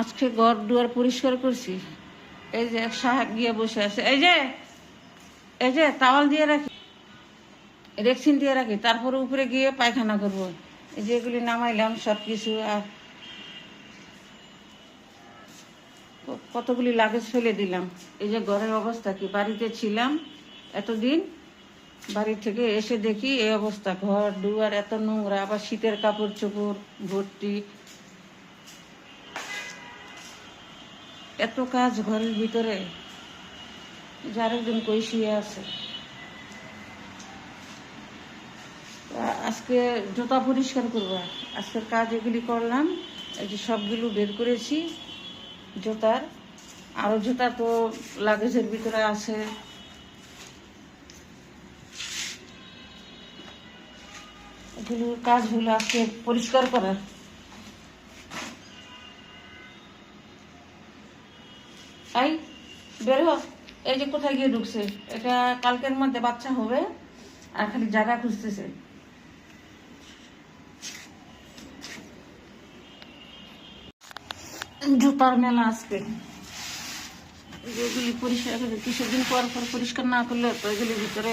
আজকে ঘর দুয়ার পরিষ্কার করছি। এই যে এক সাহাক গিয়ে বসে আছে। এই যে এই যে তাওয়াল দিয়ে রাখি রেক্সিন দিয়ে রাখি, তারপরে উপরে গিয়ে পায়খানা করব। এই যে এগুলি নামাইলাম সব কিছু আর কতগুলি লাগেজ ফেলে দিলাম। এই যে ঘরের অবস্থা কি? বাড়িতে ছিলাম এতদিন, বাড়ি থেকে এসে দেখি এই অবস্থা। ঘর দুয়ার এত নোংরা, আবার শীতের কাপড় চোপড়, ভর্তি এত কাজ ঘরের ভিতরে যে আরেকজন কই শুয়ে আছে। আজকে জুতা পরিষ্কার করব। আজকের কাজ এগুলি করলাম, এই যে সবগুলো বের করেছি জুতার। আরও জুতা তো লাগেজের ভিতরে আছে। এগুলোর কাজ হলো আজকে পরিষ্কার করা। বের। হ এই যে কোথায় গিয়ে ঢুকছে? এটা কালকের মধ্যে বাচ্চা হবে, আর খালি জায়গা খুঁজতেছে। জুতার মেলা আজকে। যেগুলি পরিষ্কার করে কিছুদিন পর পর পরিষ্কার না করলে তো এগুলির ভিতরে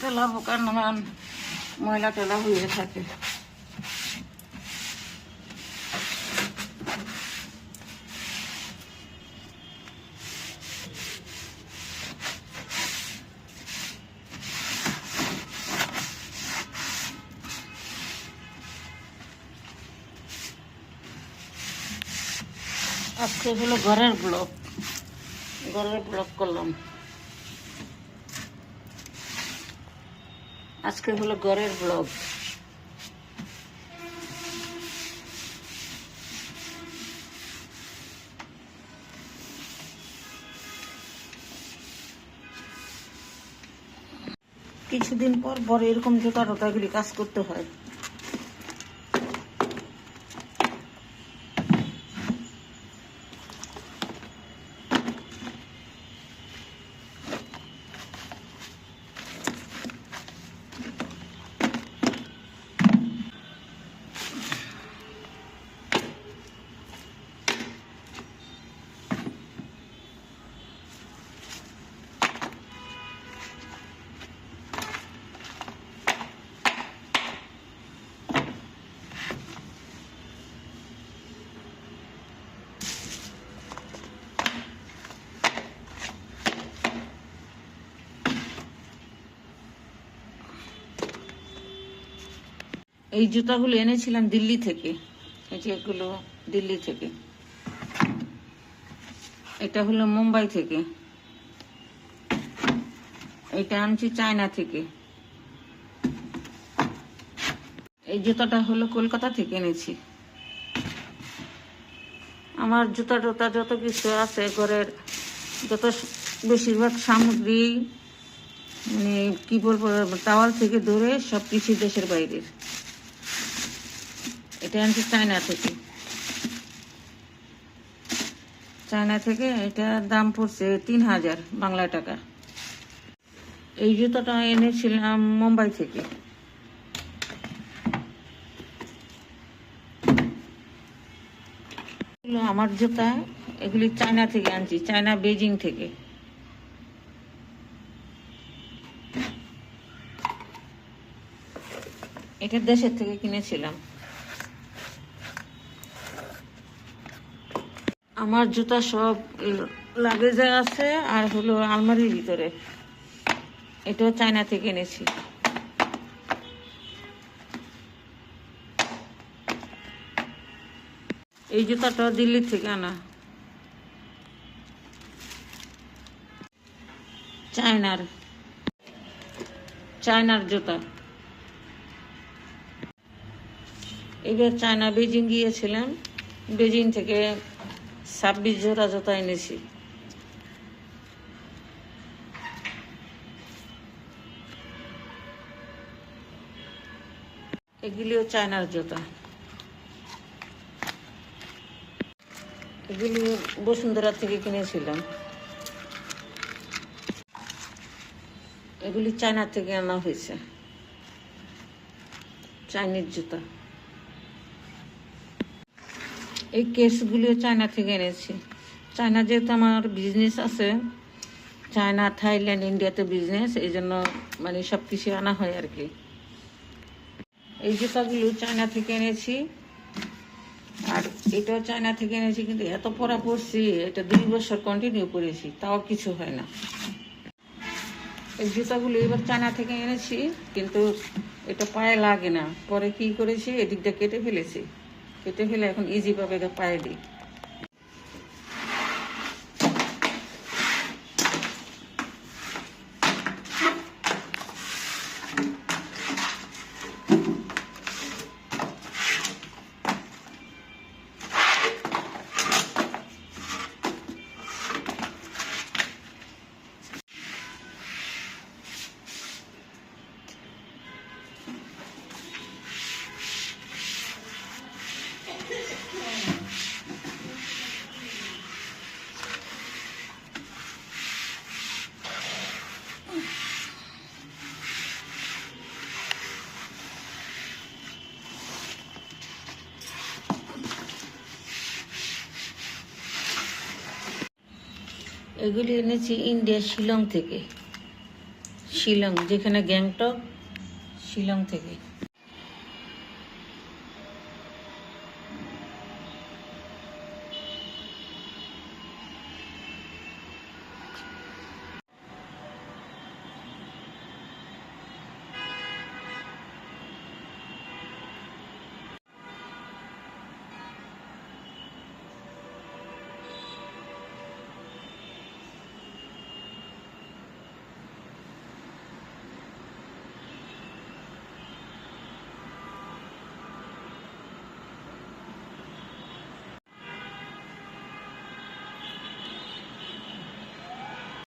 তেলা পোকা নানান ময়লা টেলা হয়ে থাকে। আজকে হলো ঘরের ব্লক ঘরের ব্লক করলাম। আজকে হলো ঘরের ব্লগ কিছুদিন পর পর এরকম জোতা টোতাগুলি কাজ করতে হয়। এই জুতাগুলো এনেছিলাম দিল্লি থেকে। এই যে এগুলো দিল্লি থেকে। এটা হলো মুম্বাই থেকে। এটা আনছি চায়না থেকে। এই জুতাটা হলো কলকাতা থেকে এনেছি। আমার জুতা টুতা যত কিছু আছে, ঘরের যত বেশিরভাগ সামগ্রী মানে কি বলব, টাওয়াল থেকে ধরে সব কিছু দেশের বাইরের। এটা আনছি চায়না থেকে। চায়না থেকে এটার দাম পড়ছে তিন হাজার বাংলা টাকা। এই জুতোটা এনেছিলাম মুম্বাই থেকে। আমার জুতা, এগুলি চায়না থেকে আনছি, চায়না বেজিং থেকে। এটা দেশের থেকে কিনেছিলাম। আমার জুতা সব লাগেজে আছে আর হলো আলমারির ভিতরে। এটাও চায়না থেকে এনেছি। এই জুতাটা দিল্লি থেকে আনা। চায়নার। চায়নার জুতা। এবার চায়না বেজিং গিয়েছিলাম। বেজিং থেকে ছাব্বিশ জোড়া জুতা এনেছি। এগুলিও চায়নার জুতা। এগুলি বসুন্ধরা থেকে কিনেছিলাম। এগুলি চায়না থেকে আনা হয়েছে। চাইনিজ জুতা। এই কেসগুলিও চায়না থেকে এনেছি। চায়না যেহেতু আমার বিজনেস আছে, চায়না, থাইল্যান্ড, ইন্ডিয়াতে বিজনেস এই জন্য মানে সব কিছু আনা হয় আর কি। এই জুতাগুলো চায়না থেকে এনেছি। আর এটাও চায়না থেকে এনেছি, কিন্তু এত পরা পড়ছি, এটা দুই বছর কন্টিনিউ করেছি, তাও কিছু হয় না। এই জুতাগুলো এবার চায়না থেকে এনেছি, কিন্তু এটা পায়ে লাগে না। পরে কি করেছি? এদিকটা কেটে ফেলেছি। কেটে ফেলে এখন ইজি পাবে এটা পায়ে দিই। এগুলি এনেছি ইন্ডিয়া শিলং থেকে। শিলং যেখানে গ্যাংটক শিলং থেকে।